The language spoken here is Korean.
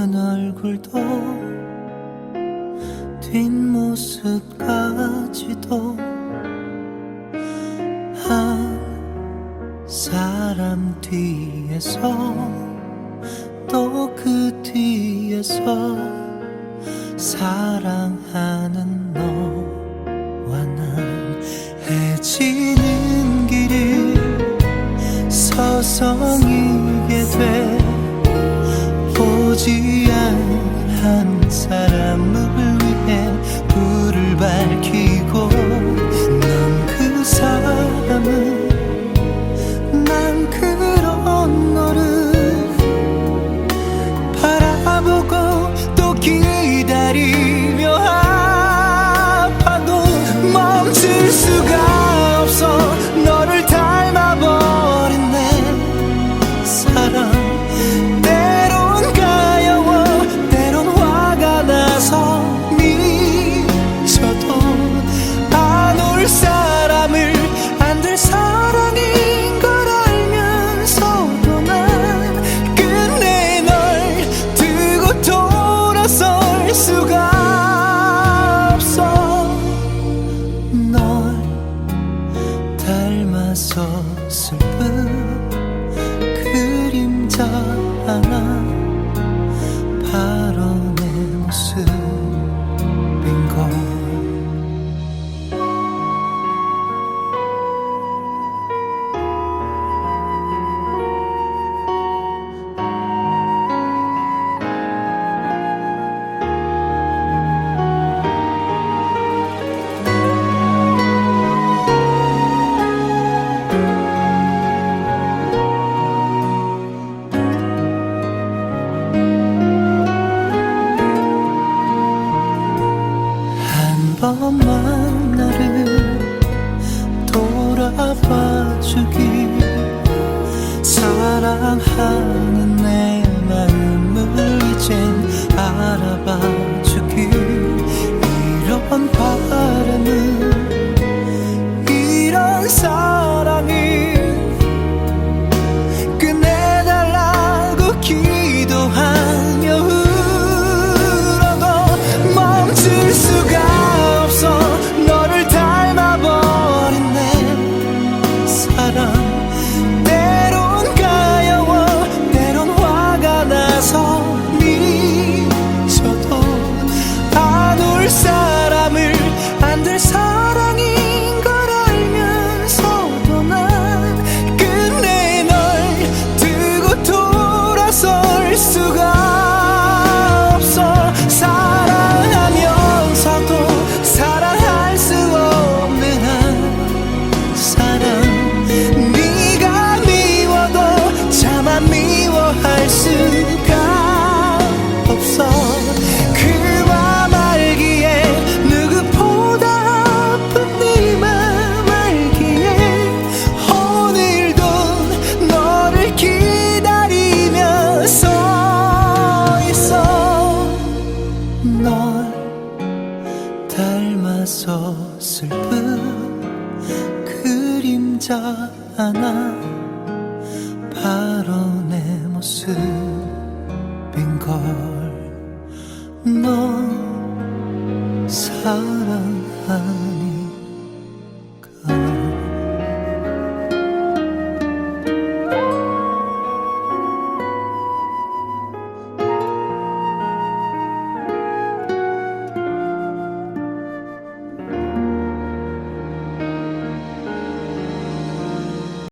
슬픈 얼굴도 뒷모습까지도 한 사람 뒤에서 또 그 뒤에서 사랑하는 너와 난 해지는 길을 서성이게 돼 보지 않은 사람을 위해 불을 밝히고 넌그 사람을 난 그런 너를 바라보고 또 기다리 닮아서 슬픈 그림자 하나 바로 한 번만 나를 돌아봐 주기 사랑하는 안될 사 닮아서 슬픈 그림자 하나 바로 내 모습인걸 너 사랑하는